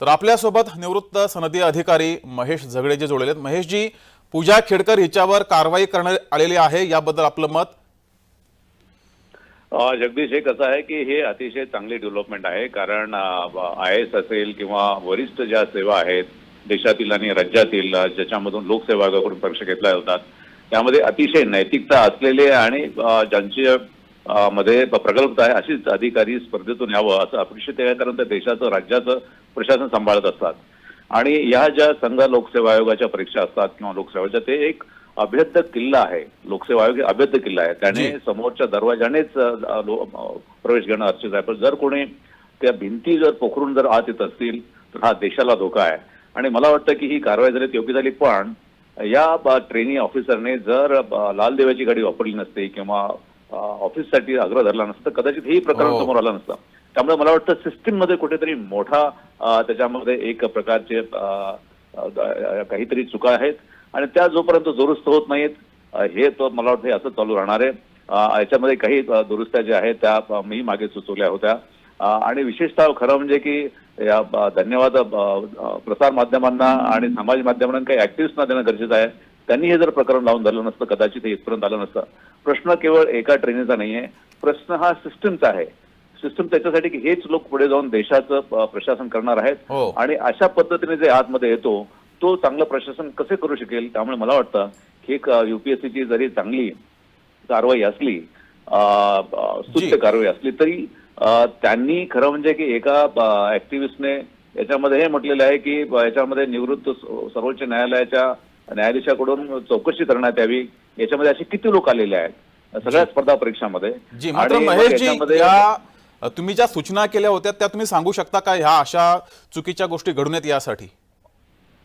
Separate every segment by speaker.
Speaker 1: तर आपल्यासोबत निवृत्त सनदी अधिकारी महेश झगडे जे जोडलेले आहेत. महेशजी पूजा खेडकर हिच्यावर कारवाई करण्यात आलेली आहे याबद्दल आपलं मत?
Speaker 2: जगदीश हे कसं आहे की हे अतिशय चांगली डेव्हलपमेंट आहे कारण आय एस असेल किंवा वरिष्ठ ज्या सेवा आहेत देशातील आणि राज्यातील ज्याच्यामधून लोकसेवा आयोगाकडून परीक्षा घेतल्या जातात त्यामध्ये अतिशय नैतिकता असलेले आणि ज्यांचे मध्ये प्रगल्भता आहे. अशीच अधिकारी स्पर्धेतून यावं असं अपेक्षित आहे कारण ते देशाचं राज्याचं प्रशासन सांभाळत असतात. आणि या ज्या संघ लोकसेवा आयोगाच्या परीक्षा असतात किंवा लोकसेवाच्या ते एक अभेद्य किल्ला आहे. लोकसेवा आयोग अभेद्य किल्ला आहे. त्याने. समोरच्या दरवाजानेच प्रवेश घेणं अर्चित आहे. पण जर कोणी त्या भिंती जर पोखरून जर आत येत असतील तर हा देशाला धोका आहे. आणि मला वाटतं की ही कारवाई झाली योग्य झाली. पण या ट्रेनिंग ऑफिसरने जर लाल देवाची गाडी वापरली नसते किंवा ऑफिससाठी आग्रह धरला नसता. कदाचित हे प्रकरण
Speaker 1: हो.
Speaker 2: समोर आलं नसतं. त्यामुळे मला वाटतं सिस्टीममध्ये कुठेतरी मोठा त्याच्यामध्ये एक प्रकारचे काहीतरी चुका आहेत. आणि त्या जोपर्यंत दुरुस्त होत नाहीत हे तो मला वाटतं असं चालू राहणार आहे. याच्यामध्ये काही दुरुस्त्या ज्या आहेत त्या मी मागे सुचवल्या होत्या. आणि विशेषतः खरं म्हणजे की धन्यवाद प्रसार माध्यमांना आणि समाज माध्यमांना काही ऍक्टिव्हिस्टना देणं गरजेचं आहे. त्यांनी हे जर प्रकरण लावून धरलं नसतं कदाचित हे इथपर्यंत आलं नसतं. प्रश्न केवळ एका ट्रेनीचा नाहीये. प्रश्न हा सिस्टमचा आहे. सिस्टम त्याच्यासाठी की हेच लोक पुढे जाऊन देशाचं प्रशासन करणार आहेत.
Speaker 1: हो.
Speaker 2: आणि अशा पद्धतीने जे आतमध्ये येतो तो चांगलं प्रशासन कसे करू शकेल? त्यामुळे मला वाटतं की एक युपीएससीची जरी चांगली कारवाई असली स्तुत्य
Speaker 1: जी.
Speaker 2: कारवाई असली तरी त्यांनी खरं म्हणजे की एका ऍक्टिव्हिस्टने याच्यामध्ये हे म्हटलेलं आहे की याच्यामध्ये निवृत्त सर्वोच्च न्यायालयाच्या न्यायाधीशाकडून चौकशी करण्यात यावी. याच्यामध्ये असे किती लोक आलेले आहेत? सगळ्या स्पर्धा परीक्षांमध्ये.
Speaker 1: जी मात्र महेशजी या तुम्ही ज्या सूचना केल्या होत्या त्या तुम्ही सांगू शकता का ह्या अशा चुकीच्या गोष्टी घडून येत यासाठी?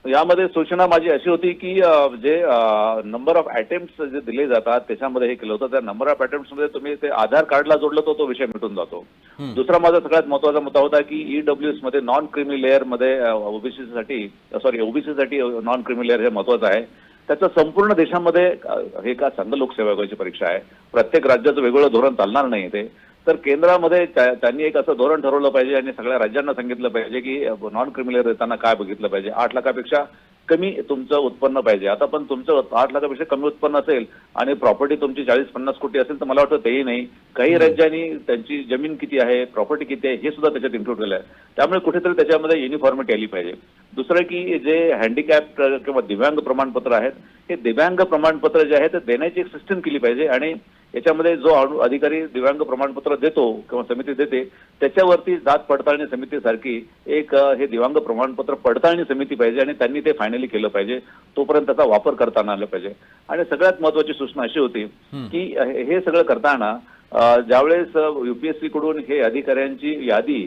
Speaker 2: यामध्ये सूचना माझी अशी होती की जे नंबर ऑफ अटेम्प्ट जे दिले जातात त्याच्यामध्ये हे केलं होतं. त्या नंबर ऑफ अटेम्प्टमध्ये तुम्ही ते आधार कार्डला जोडलं तर तो विषय मिटून जातो. दुसरा माझा सगळ्यात महत्त्वाचा मुद्दा होता की ईडब्ल्यू एसमध्ये नॉन क्रिमी लेअरमध्ये ओबीसी साठी सॉरी ओबीसी साठी नॉन क्रिमी लेअर हे महत्वाचं आहे. त्याचं संपूर्ण देशामध्ये हे का संघ लोकसेवा आयोगाची परीक्षा आहे. प्रत्येक राज्याचं वेगवेगळं धोरण चालणार नाही ते. तर केंद्रामध्ये त्या- त्यांनी एक असं धोरण ठरवलं पाहिजे आणि सगळ्या राज्यांना सांगितलं पाहिजे की नॉन क्रिमिनल देताना काय बघितलं पाहिजे. आठ लाखापेक्षा कमी तुमचं उत्पन्न पाहिजे. आता पण तुमचं आठ लाखापेक्षा कमी उत्पन्न असेल आणि प्रॉपर्टी तुमची चाळीस पन्नास कोटी असेल तर मला वाटतं तेही नाही. काही राज्यांनी त्यांची जमीन किती आहे प्रॉपर्टी किती आहे हे सुद्धा त्याच्यात इन्क्लूड केलं आहे त्यामुळे कुठेतरी त्याच्यामध्ये युनिफॉर्मिटी आली पाहिजे. दुसरं की जे हँडिकॅप किंवा दिव्यांग प्रमाणपत्र आहेत हे दिव्यांग प्रमाणपत्र जे आहे ते देण्याची एक सिस्टम केली पाहिजे आणि याच्यामध्ये जो अधिकारी दिव्यांग प्रमाणपत्र देतो किंवा समिती देते त्याच्यावरती जात पडताळणी समितीसारखी एक हे दिव्यांग प्रमाणपत्र पडताळणी समिती पाहिजे आणि त्यांनी ते फायनली केलं पाहिजे. तोपर्यंत त्याचा वापर करताना आलं पाहिजे. आणि सगळ्यात महत्वाची सूचना अशी होती की हे सगळं करताना ज्यावेळेस युपीएससी कडून हे अधिकाऱ्यांची यादी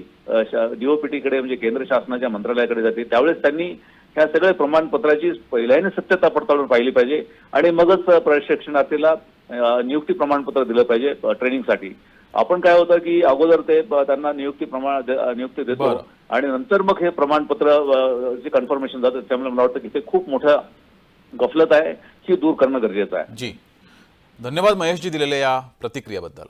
Speaker 2: डीओपीटी कडे म्हणजे केंद्र शासनाच्या मंत्रालयाकडे जाते त्यावेळेस त्यांनी ह्या सगळ्या प्रमाणपत्राची पहिल्याने सत्यता पडताळून पाहिली पाहिजे. आणि मगच प्रशिक्षणार्थीला नियुक्ती प्रमाणपत्र दिलं पाहिजे ट्रेनिंगसाठी. आपण काय होतं की अगोदर ते त्यांना नियुक्ती प्रमाण नियुक्ती देतो. आणि नंतर मग हे प्रमाणपत्र जे कन्फर्मेशन जातं त्यामुळे मला वाटतं की ते खूप मोठं गफलत आहे ही दूर करणं गरजेचं आहे.
Speaker 1: जी. धन्यवाद महेशजी दिलेल्या या प्रतिक्रियाबद्दल.